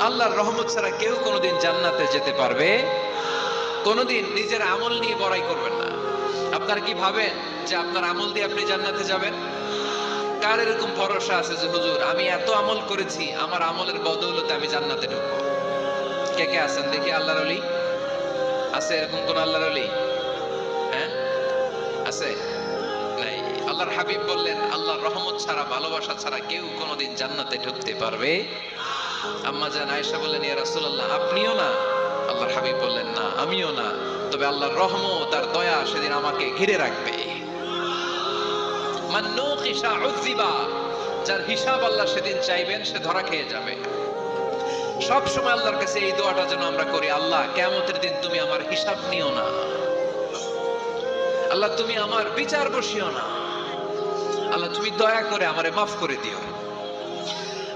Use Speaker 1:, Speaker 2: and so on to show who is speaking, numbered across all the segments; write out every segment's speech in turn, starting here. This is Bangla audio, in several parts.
Speaker 1: আল্লাহর রহমত ছাড়া কেউ কোনোদিন জান্নাতে যেতে পারবে। কোনোদিন নিজের আমল নিয়ে বড়াই করবেন না। আপনার কি ভাবেন যে আপনার আমল দিয়ে আপনি জান্নাতে যাবেন? কার এরকম ভরসা আছে যে, হুজুর, আমি এত আমল করেছি, আমার আমলের বদৌলতে আমি জান্নাতে ঢুকবো কে কে আছেন? দেখি আল্লাহর অলি আছে এরকম কোন আল্লাহর অলি হ্যাঁ? আছে? নাই। আল্লাহর হাবিব বললেন, আল্লাহর রহমত ছাড়া, ভালোবাসা ছাড়া কেউ কোনোদিন জান্নাতে ঢুকতে পারবে আম্মা জান আয়েশা বললেন, ইয়া রাসূলুল্লাহ, আপনিও না? আল্লাহর হাবিব বললেন, না, আমিও না। তবে আল্লাহর রহমত আর দয়া সেদিন আমাকে ঘিরে রাখবে। যার হিসাব আল্লাহ সেদিন চাইবেন, সে ধরা খেয়ে যাবে। সব সময় আল্লাহর কাছে এই দোয়াটা যেন আমরা করি, আল্লাহ, কিয়ামতের দিন তুমি আমার হিসাব নিও না। আল্লাহ, তুমি আমার বিচার বসিও না। আল্লাহ, তুমি দয়া করে আমারে মাফ করে দিও।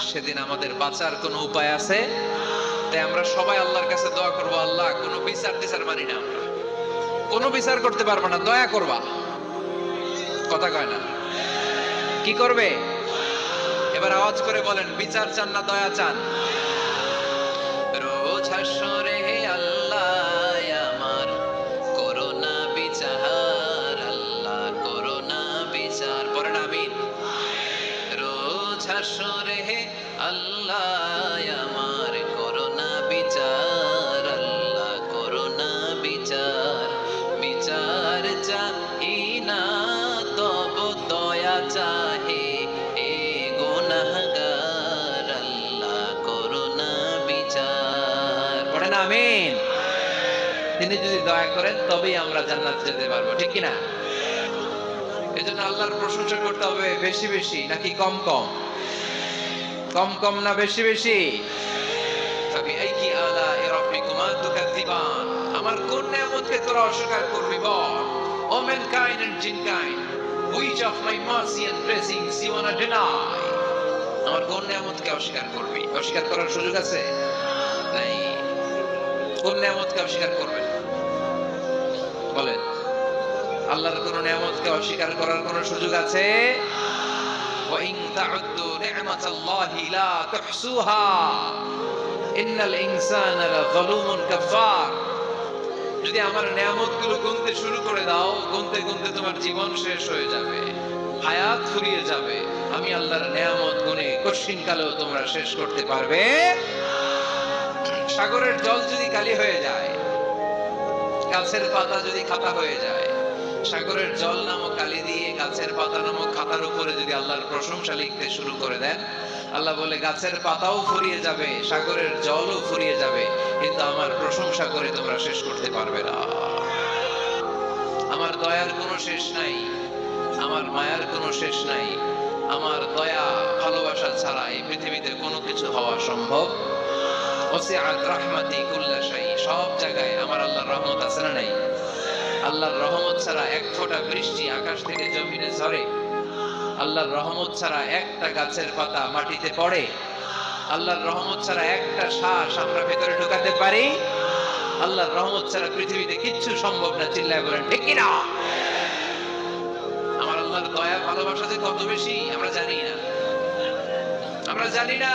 Speaker 1: সেদিন আমাদের বাঁচার কোনো উপায় আছে? তাই আমরা সবাই আল্লাহর কাছে দোয়া করব, আল্লাহ, কোনো বিচার টিচার মানি না আমরা। কোনো বিচার করতে পারব না, দয়া করবা। কথা কয় না। কি করবে? এবার আওয়াজ করে বলেন, বিচার চান না, দয়া চান। রোজ হাসরে তিনি যদি দয়া করেন, তবেই আমরা জান্নাত যেতে পারব, ঠিক কিনা? এই জন্য আল্লাহর প্রশংসা করতে হবে বেশি বেশি, নাকি কম কম? কম কম না বেশি বেশি? আমার কোন নিয়ামতকে তোরা অস্বীকার করবি বল? O and jinn of my mercy and deny আমার কোন অস্বীকার করবি? অস্বীকার করার সুযোগ আছে? নাই। কোন নিয়ামতকে অস্বীকার করবেন বলেন আল্লাহর কোন নিয়ামতকে অস্বীকার করার কোন সুযোগ আছে وإن تعدوا نعمة الله لا تحصوها إن الإنسان لظلوم كفار যদি আমার নিয়ামতগুলো গুনতে শুরু করে দাও গুনতে গুনতে তোমার জীবন শেষ হয়ে যাবে হায়াত ফুরিয়ে যাবে আমি আল্লাহর নিয়ামত গুনে কঠিন কালেও তোমরা শেষ করতে পারবে সাগরের জল যদি কালি হয়ে যায় গাছের পাতা যদি খাতা হয়ে যায়, সাগরের জল নামক কালি দিয়ে গাছের পাতা নামক খাতার উপরে যদি আল্লাহর প্রশংসা লিখতে শুরু করে দেন, আল্লাহ বলে, গাছের পাতাও ফুরিয়ে যাবে, সাগরের জলও ফুরিয়ে যাবে, কিন্তু আমার প্রশংসা করে তোমরা শেষ করতে পারবে না। আমার দয়ার কোনো শেষ নাই, আমার মায়ার কোনো শেষ নাই, আমার দয়া ভালোবাসা ছাড়া এই পৃথিবীতে কোনো কিছু হওয়া সম্ভব। ওসিআত রাহমাতি সব জায়গায় আমার আল্লাহর রহমত আছে না নাই? আল্লাহর রহমত ছাড়া এক ফোঁটা বৃষ্টি আকাশ থেকে জমিনে আল্লাহর রহমত ছাড়া একটা গাছের পাতা মাটিতে পড়ে। আল্লাহর রহমত ছাড়া একটা শ্বাস আমরা ভেতরে ঢোকাতে পারি। আল্লাহর রহমত ছাড়া পৃথিবীতে কিচ্ছু সম্ভব না, চিল্লায় বলেন, ঠিক কিনা আমার আল্লাহর দয়া, ভালোবাসা যে কত বেশি, আমরা জানি না। আমরা জানি না।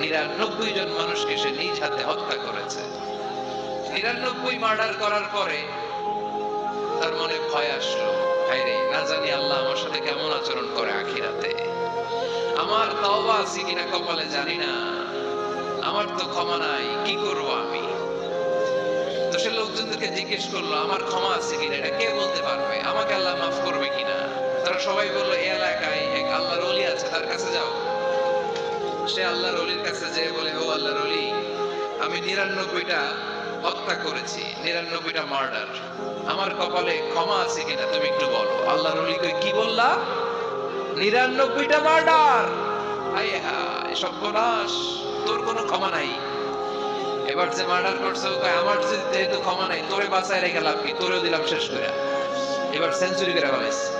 Speaker 1: নিরানব্বই জন মানুষকে সে নিজ হাতে হত্যা করেছে। নিরানব্বই মার্ডার করার পরে তার মনে ভয় আসলো, হায়রে, না জানি আল্লাহ আমার সাথে কেমন আচরণ করে আখিরাতে। আমার তওবা আছে কিনা কপালে জানি না। আমার তো ক্ষমা নাই, কি করব আমি? তো সে লোকজনদেরকে জিজ্ঞেস করল, আমার ক্ষমা আছে কিনা? এটা কে বলতে পারবে? আমাকে আল্লাহ মাফ করবে কিনা? সবাই বলল এই এলাকায় এক আল্লাহর অলি আছে, তার কাছে যাও। সে আল্লাহর অলির কাছে যেয়ে বলে, ও আল্লাহর অলি আমি নিরানব্বইটা হত্যা করেছি, নিরানব্বইটা মার্ডার। আমার কপালে ক্ষমা আছে কিনা তুমি একটু বলো। আল্লাহর অলি কই কি বললা? নিরানব্বইটা মার্ডার! হায় হায়, সর্বনাশ, তোর কোনো ক্ষমা নাই। এবার যে মার্ডার করছে আমার যেহেতু ক্ষমা নাই, তোরে বাঁচায় রেখে লাভ কি? তোরেও দিলাম শেষ করে এবার সেঞ্চুরি করে ফেলাইছে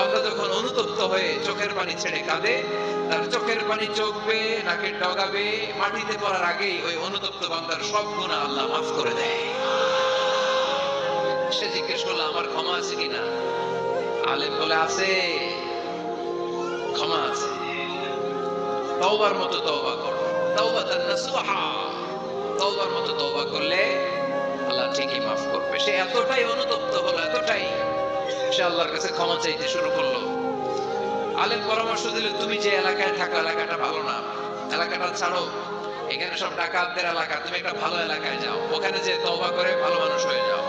Speaker 1: বান্দা যখন অনুতপ্ত হয়ে চোখের পানি ছেড়ে কাঁদে, তার চোখের পানি চোখ বেয়ে নাকের ডগাবে মাটিতে পড়ার আগেই ওই অনুতপ্ত বান্দার সব গুণা আল্লাহ মাফ করে দেয়। সে জিজ্ঞেস করল, আমার ক্ষমা আছে কিনা আলেম বলে, আছে। ক্ষমা আছে। তওবার মতো তওবা করো। তাওবাতান নাসুহা তওবার মতো তওবা করলে আল্লাহ ঠিকই মাফ করবে। সে এতটাই অনুতপ্ত হলো, এতটাই সে আল্লাহর কাছে ক্ষমা চাইতে শুরু করল। আলেম পরামর্শ দিল, তুমি যে এলাকায় থাকো, এলাকাটা ভালো না। এলাকাটা ছাড়ো। এখানে সব ডাকাতদের এলাকা। তুমি একটা ভালো এলাকায় যাও। ওখানে যে তওবা করে ভালো মানুষ হয়ে যাও।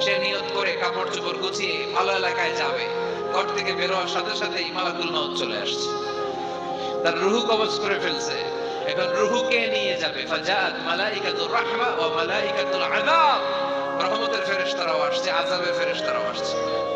Speaker 1: সে নিয়ত করে কাপড় চোপড় গুছিয়ে ভালো এলাকায় যাবে। ঘর থেকে বের হওয়ার সাথে সাথে মালাকুল মাউত চলে আসছে। তার রুহু কবজ করে ফেলছে। এখন রুহুকে নিয়ে যাবে। ফাজাত মালাইকাতুর রাহমা ওয়া মালাইকাতুল আযাব। রহমতের ফেরেশতারাও আসছে, আযাবের ফেরেশতারাও আসছে।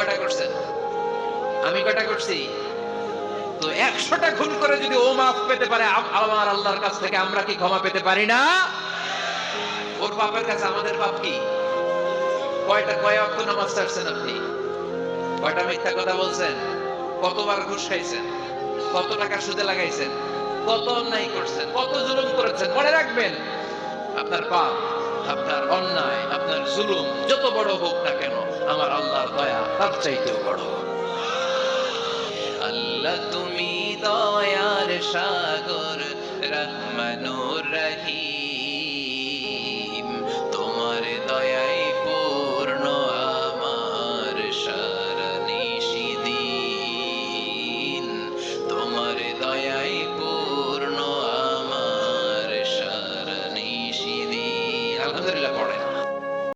Speaker 1: কটা করছেন? আমি কটা করছি? তো একশোটা খুন করে যদি ও মাফ পেতে পারে আমার আল্লাহর কাছ থেকে আমরা কি ক্ষমা পেতে পারি না? ওর বাপের কাছে আমাদের বাপ কি? কয়টা, কয় অক্ত নামাজ ছাড়ছেন আপনি? কয়টা মিথ্যা কথা বলছেন? কতবার ঘুষ খাইছেন? কত টাকা সুদে লাগাইছেন? কত অন্যায় করছেন? কত জুলুম করেছেন? মনে রাখবেন, আপনার পাপ, আপনার অন্যায়, আপনার জুলুম, যত বড় হোক না কেন আমার আল্লাহর দয়া তার চাইতেও বড়। আল্লাহ তুমি দয়ার সাগর রহমানুর রহিম। তোমার দয়াই